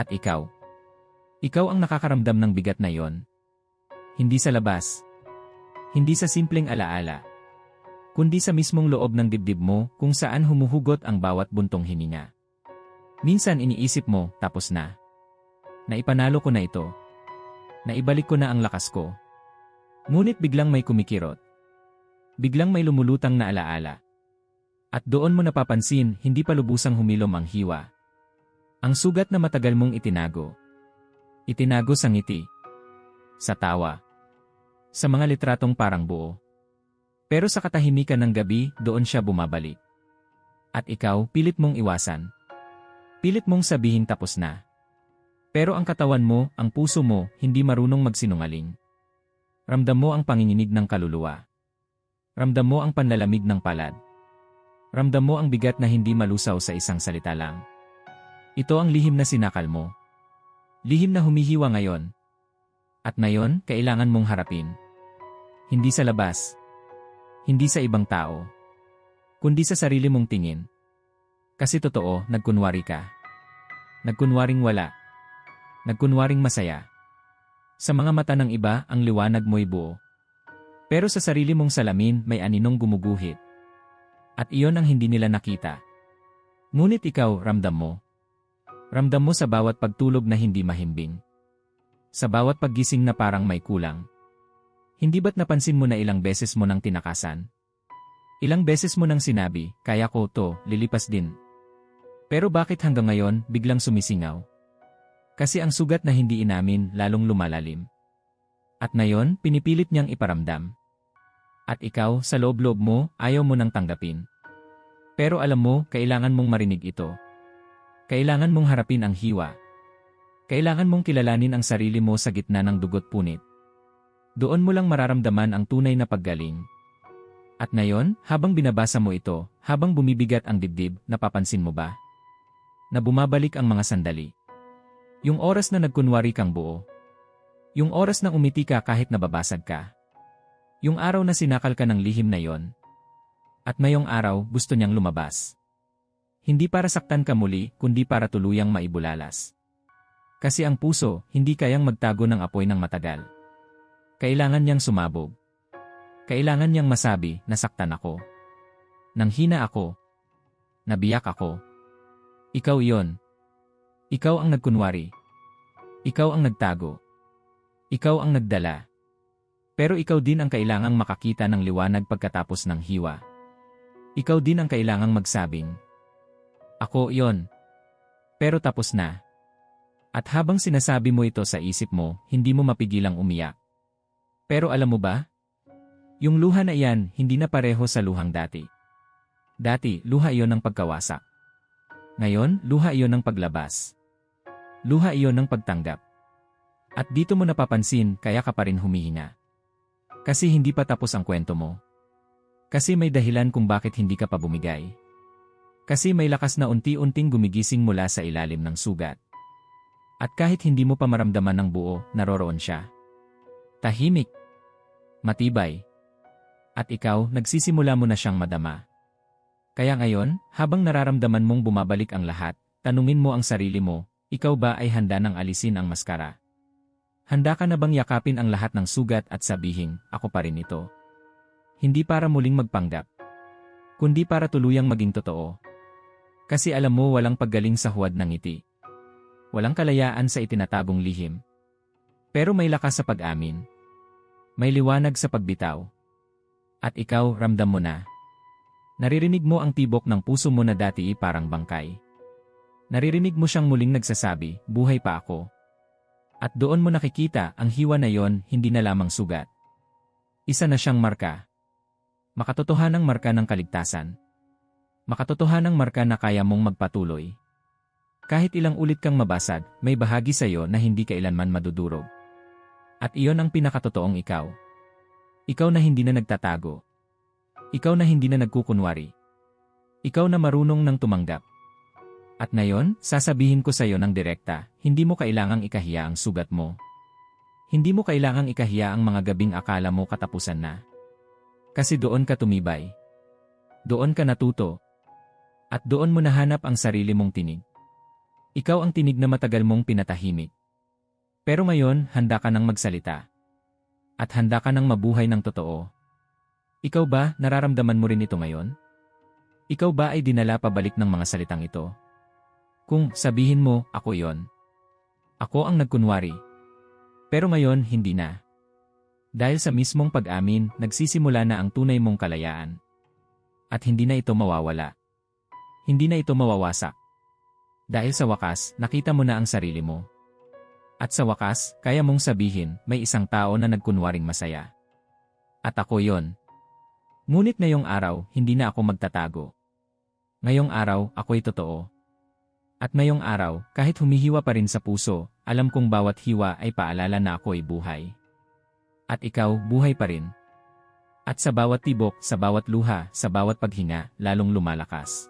At ikaw? Ikaw ang nakakaramdam ng bigat na iyon. Hindi sa labas. Hindi sa simpleng alaala. Kundi sa mismong loob ng dibdib mo kung saan humuhugot ang bawat buntong hininga. Minsan iniisip mo, tapos na. Naipanalo ko na ito. Naibalik ko na ang lakas ko. Ngunit biglang may kumikirot. Biglang may lumulutang na alaala. At doon mo napapansin, hindi pa lubusang humilom ang hiwa. Ang sugat na matagal mong itinago. Itinago sa ngiti. Sa tawa. Sa mga litratong parang buo. Pero sa katahimikan ng gabi, doon siya bumabalik. At ikaw, pilit mong iwasan. Pilit mong sabihin tapos na. Pero ang katawan mo, ang puso mo, hindi marunong magsinungaling. Ramdam mo ang panginginig ng kaluluwa. Ramdam mo ang panlalamig ng palad. Ramdam mo ang bigat na hindi malusaw sa isang salita lang. Ito ang lihim na sinakal mo. Lihim na humihiwa ngayon. At ngayon, kailangan mong harapin. Hindi sa labas. Hindi sa ibang tao. Kundi sa sarili mong tingin. Kasi totoo, nagkunwari ka. Nagkunwaring wala. Nagkunwaring masaya. Sa mga mata ng iba, ang liwanag mo'y buo. Pero sa sarili mong salamin, may aninong gumuguhit. At iyon ang hindi nila nakita. Ngunit ikaw, ramdam mo. Ramdam mo sa bawat pagtulog na hindi mahimbing. Sa bawat paggising na parang may kulang. Hindi ba't napansin mo na ilang beses mo nang tinakasan? Ilang beses mo nang sinabi, kaya ko to, lilipas din. Pero bakit hanggang ngayon, biglang sumisingaw? Kasi ang sugat na hindi inamin, lalong lumalalim. At ngayon, pinipilit niyang iparamdam. At ikaw, sa loob-loob mo, ayaw mo nang tanggapin. Pero alam mo, kailangan mong marinig ito. Kailangan mong harapin ang hiwa. Kailangan mong kilalanin ang sarili mo sa gitna ng dugot punit. Doon mo lang mararamdaman ang tunay na paggaling. At ngayon, habang binabasa mo ito, habang bumibigat ang dibdib, napapansin mo ba? Na bumabalik ang mga sandali. Yung oras na nagkunwari kang buo. Yung oras na umiti ka kahit nababasag ka. Yung araw na sinakal ka ng lihim na yon. At mayong araw, gusto niyang lumabas. Hindi para saktan ka muli, kundi para tuluyang maibulalas. Kasi ang puso, hindi kayang magtago ng apoy ng matagal. Kailangan niyang sumabog. Kailangan niyang masabi, nasaktan ako. Nang hina ako. Nabiyak ako. Ikaw iyon. Ikaw ang nagkunwari. Ikaw ang nagtago. Ikaw ang nagdala. Pero ikaw din ang kailangang makakita ng liwanag pagkatapos ng hiwa. Ikaw din ang kailangang magsabing, ako yon. Pero tapos na. At habang sinasabi mo ito sa isip mo, hindi mo mapigilang umiyak. Pero alam mo ba? Yung luha na iyan, hindi na pareho sa luhang dati. Dati, luha iyon ng pagkawasak. Ngayon, luha iyon ng paglabas. Luha iyon ng pagtanggap. At dito mo napapansin, kaya ka pa rin humihinga. Kasi hindi pa tapos ang kwento mo. Kasi may dahilan kung bakit hindi ka pa bumigay. Kasi may lakas na unti-unting gumigising mula sa ilalim ng sugat. At kahit hindi mo pa maramdaman ng buo, naroroon siya. Tahimik. Matibay. At ikaw, nagsisimula mo na siyang madama. Kaya ngayon, habang nararamdaman mong bumabalik ang lahat, tanungin mo ang sarili mo, ikaw ba ay handa ng alisin ang maskara? Handa ka na bang yakapin ang lahat ng sugat at sabihin, ako pa rin ito? Hindi para muling magpanggap, kundi para tuluyang maging totoo. Kasi alam mo walang paggaling sa huwad ng ngiti. Walang kalayaan sa itinatagong lihim. Pero may lakas sa pag-amin. May liwanag sa pagbitaw. At ikaw, ramdam mo na. Naririnig mo ang tibok ng puso mo na dati parang bangkay. Naririnig mo siyang muling nagsasabi, buhay pa ako. At doon mo nakikita ang hiwa na yon hindi na lamang sugat. Isa na siyang marka. Makatotohanang marka ng kaligtasan makatotohanang marka na kaya mong magpatuloy. Kahit ilang ulit kang mabasag, may bahagi sa iyo na hindi kailanman madudurog. At iyon ang pinakatotoong ikaw. Ikaw na hindi na nagtatago. Ikaw na hindi na nagkukunwari. Ikaw na marunong nang tumanggap. At ngayon, sasabihin ko sa iyo ng direkta, hindi mo kailangang ikahiya ang sugat mo. Hindi mo kailangang ikahiya ang mga gabing akala mo katapusan na. Kasi doon ka tumibay. Doon ka natuto, at doon mo nahanap ang sarili mong tinig. Ikaw ang tinig na matagal mong pinatahimik. Pero ngayon, handa ka nang magsalita. At handa ka nang mabuhay ng totoo. Ikaw ba, nararamdaman mo rin ito ngayon? Ikaw ba ay dinala pabalik ng mga salitang ito? Kung sabihin mo, ako yon. Ako ang nagkunwari. Pero ngayon, hindi na. Dahil sa mismong pag-amin, nagsisimula na ang tunay mong kalayaan. At hindi na ito mawawala. Hindi na ito mawawasak. Dahil sa wakas, nakita mo na ang sarili mo. At sa wakas, kaya mong sabihin, may isang tao na nagkunwaring masaya. At ako yon. Ngunit ngayong araw, hindi na ako magtatago. Ngayong araw, ako'y totoo. At ngayong araw, kahit humihiwa pa rin sa puso, alam kong bawat hiwa ay paalala na ako'y buhay. At ikaw, buhay pa rin. At sa bawat tibok, sa bawat luha, sa bawat paghinga, lalong lumalakas.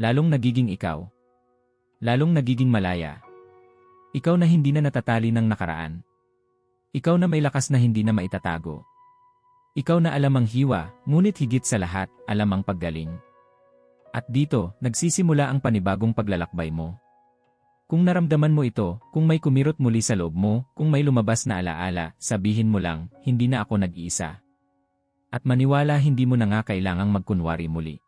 Lalong nagiging ikaw. Lalong nagiging malaya. Ikaw na hindi na natatali ng nakaraan. Ikaw na may lakas na hindi na maitatago. Ikaw na alam ang hiwa, ngunit higit sa lahat, alam ang paggaling. At dito, nagsisimula ang panibagong paglalakbay mo. Kung naramdaman mo ito, kung may kumirot muli sa loob mo, kung may lumabas na alaala, sabihin mo lang, hindi na ako nag-iisa. At maniwala hindi mo na nga kailangang magkunwari muli.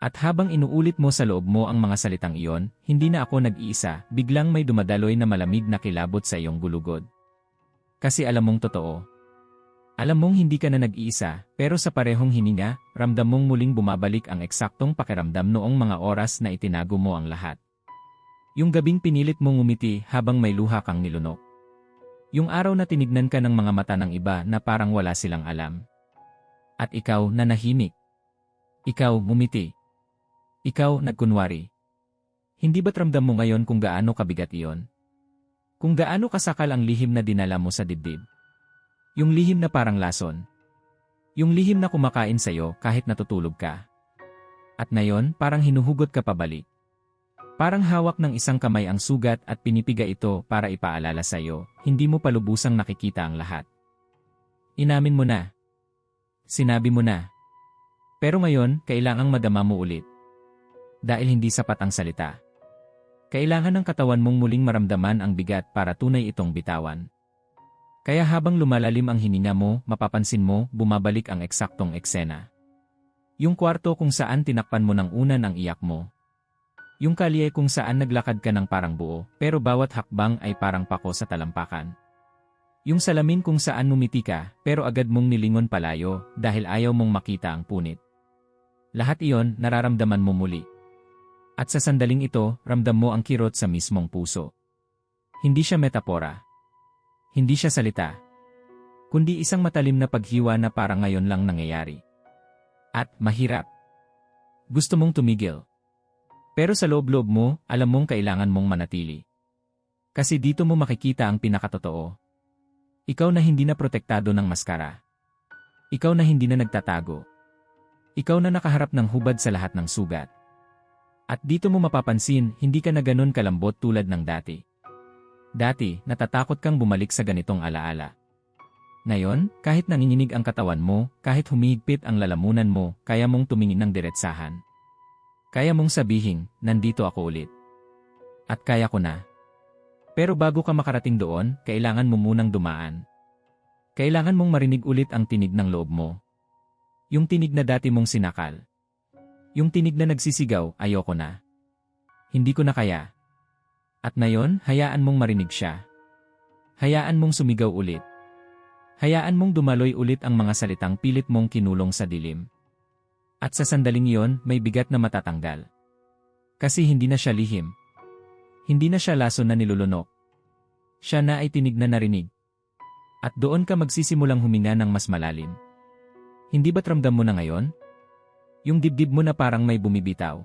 At habang inuulit mo sa loob mo ang mga salitang iyon, hindi na ako nag-iisa, biglang may dumadaloy na malamig na kilabot sa iyong gulugod. Kasi alam mong totoo. Alam mong hindi ka na nag-iisa, pero sa parehong hininga, ramdam mong muling bumabalik ang eksaktong pakiramdam noong mga oras na itinago mo ang lahat. Yung gabing pinilit mong umiti habang may luha kang nilunok. Yung araw na tinignan ka ng mga mata ng iba na parang wala silang alam. At ikaw na nahimik. Ikaw umiti. Ikaw, nagkunwari. Hindi ba't ramdam mo ngayon kung gaano kabigat iyon? Kung gaano kasakal ang lihim na dinala mo sa dibdib? Yung lihim na parang lason. Yung lihim na kumakain sa'yo kahit natutulog ka. At ngayon, parang hinuhugot ka pabalik. Parang hawak ng isang kamay ang sugat at pinipiga ito para ipaalala sa'yo, hindi mo palubusang nakikita ang lahat. Inamin mo na. Sinabi mo na. Pero ngayon, kailangang madama mo ulit dahil hindi sapat ang salita. Kailangan ng katawan mong muling maramdaman ang bigat para tunay itong bitawan. Kaya habang lumalalim ang hininga mo, mapapansin mo, bumabalik ang eksaktong eksena. Yung kwarto kung saan tinakpan mo ng unan ang iyak mo. Yung kalye kung saan naglakad ka ng parang buo, pero bawat hakbang ay parang pako sa talampakan. Yung salamin kung saan numiti ka, pero agad mong nilingon palayo dahil ayaw mong makita ang punit. Lahat iyon nararamdaman mo muli. At sa sandaling ito, ramdam mo ang kirot sa mismong puso. Hindi siya metapora. Hindi siya salita. Kundi isang matalim na paghiwa na para ngayon lang nangyayari. At mahirap. Gusto mong tumigil. Pero sa loob-loob mo, alam mong kailangan mong manatili. Kasi dito mo makikita ang pinakatotoo. Ikaw na hindi na protektado ng maskara. Ikaw na hindi na nagtatago. Ikaw na nakaharap ng hubad sa lahat ng sugat. At dito mo mapapansin, hindi ka na ganun kalambot tulad ng dati. Dati, natatakot kang bumalik sa ganitong alaala. Ngayon, kahit nanginginig ang katawan mo, kahit humigpit ang lalamunan mo, kaya mong tumingin ng diretsahan. Kaya mong sabihin, nandito ako ulit. At kaya ko na. Pero bago ka makarating doon, kailangan mo munang dumaan. Kailangan mong marinig ulit ang tinig ng loob mo. Yung tinig na dati mong sinakal. Yung tinig na nagsisigaw, ayoko na. Hindi ko na kaya. At ngayon, hayaan mong marinig siya. Hayaan mong sumigaw ulit. Hayaan mong dumaloy ulit ang mga salitang pilit mong kinulong sa dilim. At sa sandaling iyon, may bigat na matatanggal. Kasi hindi na siya lihim. Hindi na siya laso na nilulunok. Siya na ay tinig na narinig. At doon ka magsisimulang huminga ng mas malalim. Hindi ba't ramdam mo na ngayon? Yung dibdib mo na parang may bumibitaw.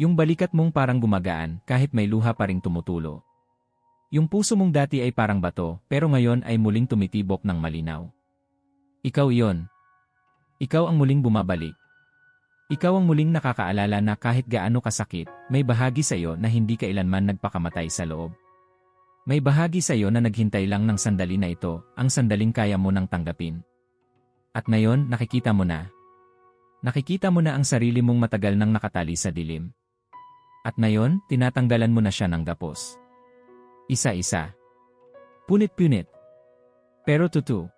Yung balikat mong parang gumagaan kahit may luha pa ring tumutulo. Yung puso mong dati ay parang bato pero ngayon ay muling tumitibok ng malinaw. Ikaw iyon. Ikaw ang muling bumabalik. Ikaw ang muling nakakaalala na kahit gaano kasakit, may bahagi sa iyo na hindi kailanman nagpakamatay sa loob. May bahagi sa iyo na naghintay lang ng sandali na ito, ang sandaling kaya mo nang tanggapin. At ngayon nakikita mo na, Nakikita mo na ang sarili mong matagal nang nakatali sa dilim. At ngayon, tinatanggalan mo na siya ng gapos. Isa-isa. Punit-punit. Pero tutu.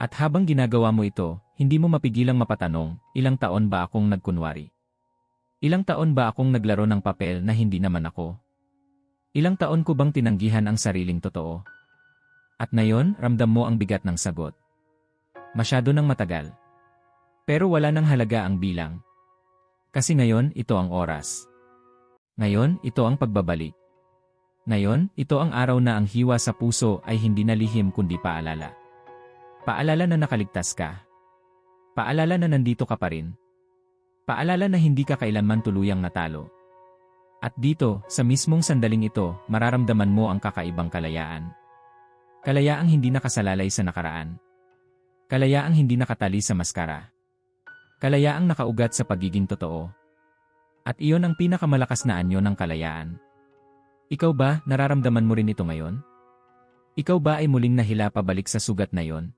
At habang ginagawa mo ito, hindi mo mapigilang mapatanong, ilang taon ba akong nagkunwari? Ilang taon ba akong naglaro ng papel na hindi naman ako? Ilang taon ko bang tinanggihan ang sariling totoo? At ngayon, ramdam mo ang bigat ng sagot. Masyado nang matagal. Pero wala nang halaga ang bilang. Kasi ngayon, ito ang oras. Ngayon, ito ang pagbabalik. Ngayon, ito ang araw na ang hiwa sa puso ay hindi na lihim kundi paalala. Paalala na nakaligtas ka. Paalala na nandito ka pa rin. Paalala na hindi ka kailanman tuluyang natalo. At dito, sa mismong sandaling ito, mararamdaman mo ang kakaibang kalayaan. Kalayaang hindi nakasalalay sa nakaraan. Kalayaang hindi nakatali sa maskara. Kalayaang nakaugat sa pagiging totoo. At iyon ang pinakamalakas na anyo ng kalayaan. Ikaw ba, nararamdaman mo rin ito ngayon? Ikaw ba ay muling nahila pabalik sa sugat na yon?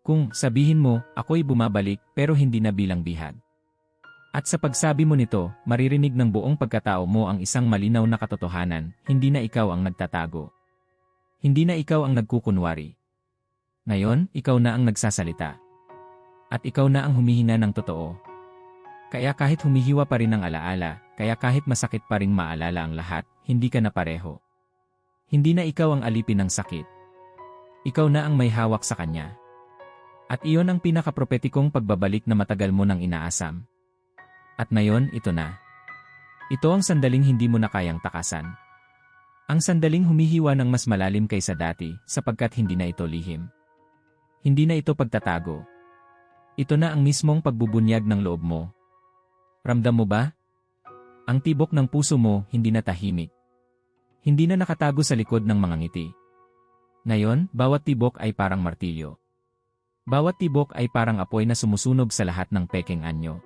Kung sabihin mo, ako'y bumabalik pero hindi na bilang bihag. At sa pagsabi mo nito, maririnig ng buong pagkatao mo ang isang malinaw na katotohanan, hindi na ikaw ang nagtatago. Hindi na ikaw ang nagkukunwari. Ngayon, ikaw na ang nagsasalita. At ikaw na ang humihina ng totoo. Kaya kahit humihiwa pa rin ang alaala, kaya kahit masakit pa rin maalala ang lahat, hindi ka na pareho. Hindi na ikaw ang alipin ng sakit. Ikaw na ang may hawak sa kanya. At iyon ang pinakapropetikong pagbabalik na matagal mo nang inaasam. At ngayon, ito na. Ito ang sandaling hindi mo na kayang takasan. Ang sandaling humihiwa ng mas malalim kaysa dati sapagkat hindi na ito lihim. Hindi na ito pagtatago. Ito na ang mismong pagbubunyag ng loob mo. Ramdam mo ba? Ang tibok ng puso mo hindi na tahimik. Hindi na nakatago sa likod ng mga ngiti. Ngayon, bawat tibok ay parang martilyo. Bawat tibok ay parang apoy na sumusunog sa lahat ng peking anyo.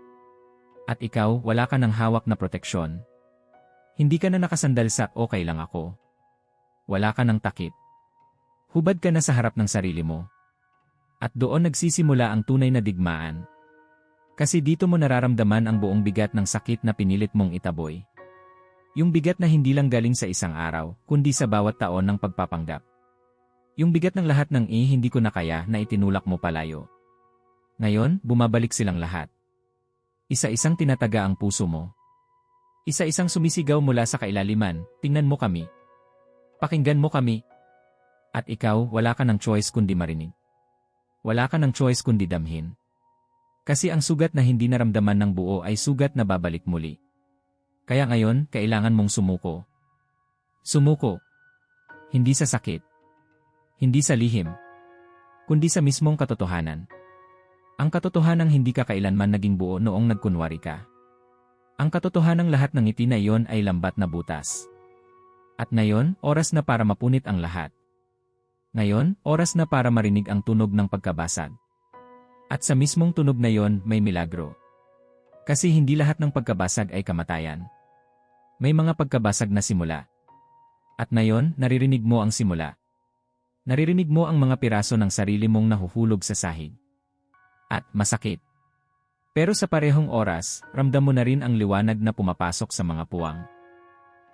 At ikaw, wala ka ng hawak na proteksyon. Hindi ka na nakasandal sa okay lang ako. Wala ka ng takip. Hubad ka na sa harap ng sarili mo. At doon nagsisimula ang tunay na digmaan. Kasi dito mo nararamdaman ang buong bigat ng sakit na pinilit mong itaboy. Yung bigat na hindi lang galing sa isang araw, kundi sa bawat taon ng pagpapanggap. Yung bigat ng lahat ng eh hindi ko na kaya na itinulak mo palayo. Ngayon, bumabalik silang lahat. Isa-isang tinataga ang puso mo. Isa-isang sumisigaw mula sa kailaliman, tingnan mo kami. Pakinggan mo kami. At ikaw, wala ka ng choice kundi marinig. Wala ka ng choice kundi damhin. Kasi ang sugat na hindi naramdaman ng buo ay sugat na babalik muli. Kaya ngayon, kailangan mong sumuko. Sumuko. Hindi sa sakit. Hindi sa lihim, kundi sa mismong katotohanan. Ang katotohanang hindi ka kailanman naging buo noong nagkunwari ka. Ang katotohanang lahat ng ngiti na iyon ay lambat na butas. At ngayon, oras na para mapunit ang lahat. Ngayon, oras na para marinig ang tunog ng pagkabasag. At sa mismong tunog na iyon, may milagro. Kasi hindi lahat ng pagkabasag ay kamatayan. May mga pagkabasag na simula. At ngayon, naririnig mo ang simula. Naririnig mo ang mga piraso ng sarili mong nahuhulog sa sahig. At masakit. Pero sa parehong oras, ramdam mo na rin ang liwanag na pumapasok sa mga puwang.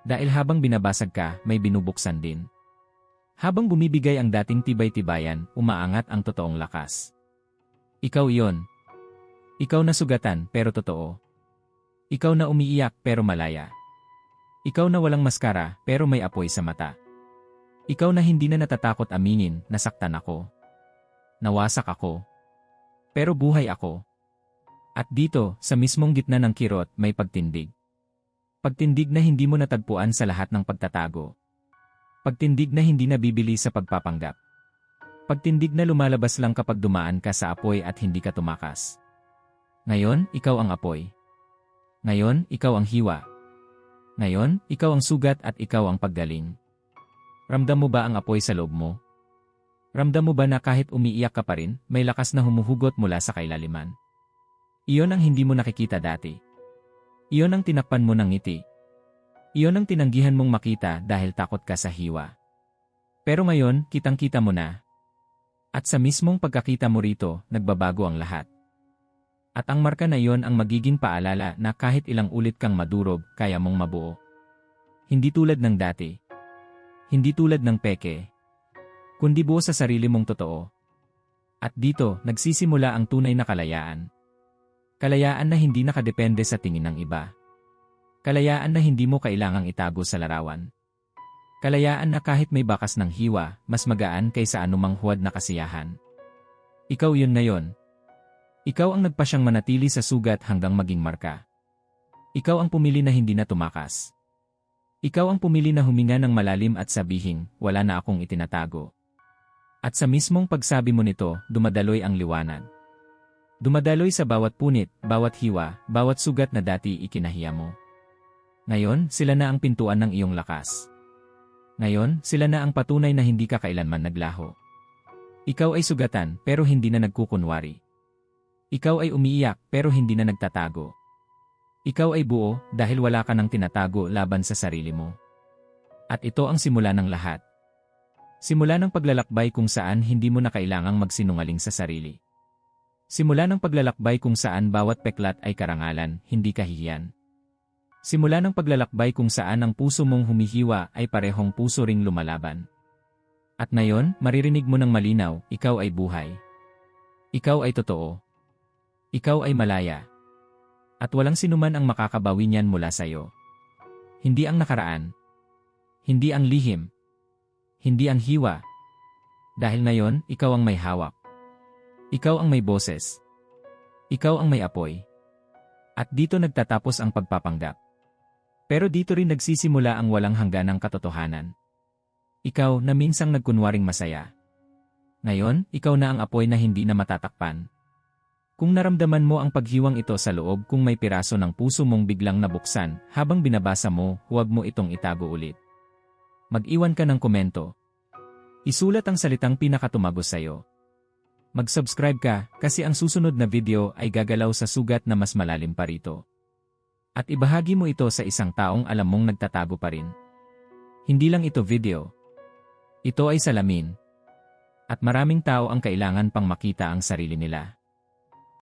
Dahil habang binabasag ka, may binubuksan din. Habang bumibigay ang dating tibay-tibayan, umaangat ang totoong lakas. Ikaw iyon. Ikaw na sugatan pero totoo. Ikaw na umiiyak pero malaya. Ikaw na walang maskara pero may apoy sa mata. Ikaw na hindi na natatakot aminin, nasaktan ako. Nawasak ako. Pero buhay ako. At dito, sa mismong gitna ng kirot, may pagtindig. Pagtindig na hindi mo natagpuan sa lahat ng pagtatago. Pagtindig na hindi nabibili sa pagpapanggap. Pagtindig na lumalabas lang kapag dumaan ka sa apoy at hindi ka tumakas. Ngayon, ikaw ang apoy. Ngayon, ikaw ang hiwa. Ngayon, ikaw ang sugat at ikaw ang paggaling. Ramdam mo ba ang apoy sa loob mo? Ramdam mo ba na kahit umiiyak ka pa rin, may lakas na humuhugot mula sa kailaliman? Iyon ang hindi mo nakikita dati. Iyon ang tinakpan mo ng ngiti. Iyon ang tinanggihan mong makita dahil takot ka sa hiwa. Pero ngayon, kitang-kita mo na. At sa mismong pagkakita mo rito, nagbabago ang lahat. At ang marka na yon ang magiging paalala na kahit ilang ulit kang madurog, kaya mong mabuo. Hindi tulad ng dati. Hindi tulad ng peke. Kundi buo sa sarili mong totoo. At dito, nagsisimula ang tunay na kalayaan. Kalayaan na hindi nakadepende sa tingin ng iba. Kalayaan na hindi mo kailangang itago sa larawan. Kalayaan na kahit may bakas ng hiwa, mas magaan kaysa anumang huwad na kasiyahan. Ikaw yun na yon. Ikaw ang nagpasyang manatili sa sugat hanggang maging marka. Ikaw ang pumili na hindi na tumakas. Ikaw ang pumili na huminga ng malalim at sabihin, wala na akong itinatago. At sa mismong pagsabi mo nito, dumadaloy ang liwanag. Dumadaloy sa bawat punit, bawat hiwa, bawat sugat na dati ikinahiya mo. Ngayon, sila na ang pintuan ng iyong lakas. Ngayon, sila na ang patunay na hindi ka kailanman naglaho. Ikaw ay sugatan pero hindi na nagkukunwari. Ikaw ay umiiyak pero hindi na nagtatago. Ikaw ay buo dahil wala ka nang tinatago laban sa sarili mo. At ito ang simula ng lahat. Simula ng paglalakbay kung saan hindi mo na kailangang magsinungaling sa sarili. Simula ng paglalakbay kung saan bawat peklat ay karangalan, hindi kahihiyan. Simula ng paglalakbay kung saan ang puso mong humihiwa ay parehong puso ring lumalaban. At ngayon, maririnig mo ng malinaw, ikaw ay buhay. Ikaw ay totoo. Ikaw ay malaya. At walang sinuman ang makakabawi niyan mula sa iyo. Hindi ang nakaraan. Hindi ang lihim. Hindi ang hiwa. Dahil ngayon, ikaw ang may hawak. Ikaw ang may boses. Ikaw ang may apoy. At dito nagtatapos ang pagpapanggap. Pero dito rin nagsisimula ang walang hangganang katotohanan. Ikaw na minsang nagkunwaring masaya. Ngayon, ikaw na ang apoy na hindi na matatakpan. Kung naramdaman mo ang paghiwang ito sa loob kung may piraso ng puso mong biglang nabuksan, habang binabasa mo, huwag mo itong itago ulit. Mag-iwan ka ng komento. Isulat ang salitang pinakatumagos sa'yo. Mag-subscribe ka kasi ang susunod na video ay gagalaw sa sugat na mas malalim pa rito. At ibahagi mo ito sa isang taong alam mong nagtatago pa rin. Hindi lang ito video. Ito ay salamin. At maraming tao ang kailangan pang makita ang sarili nila.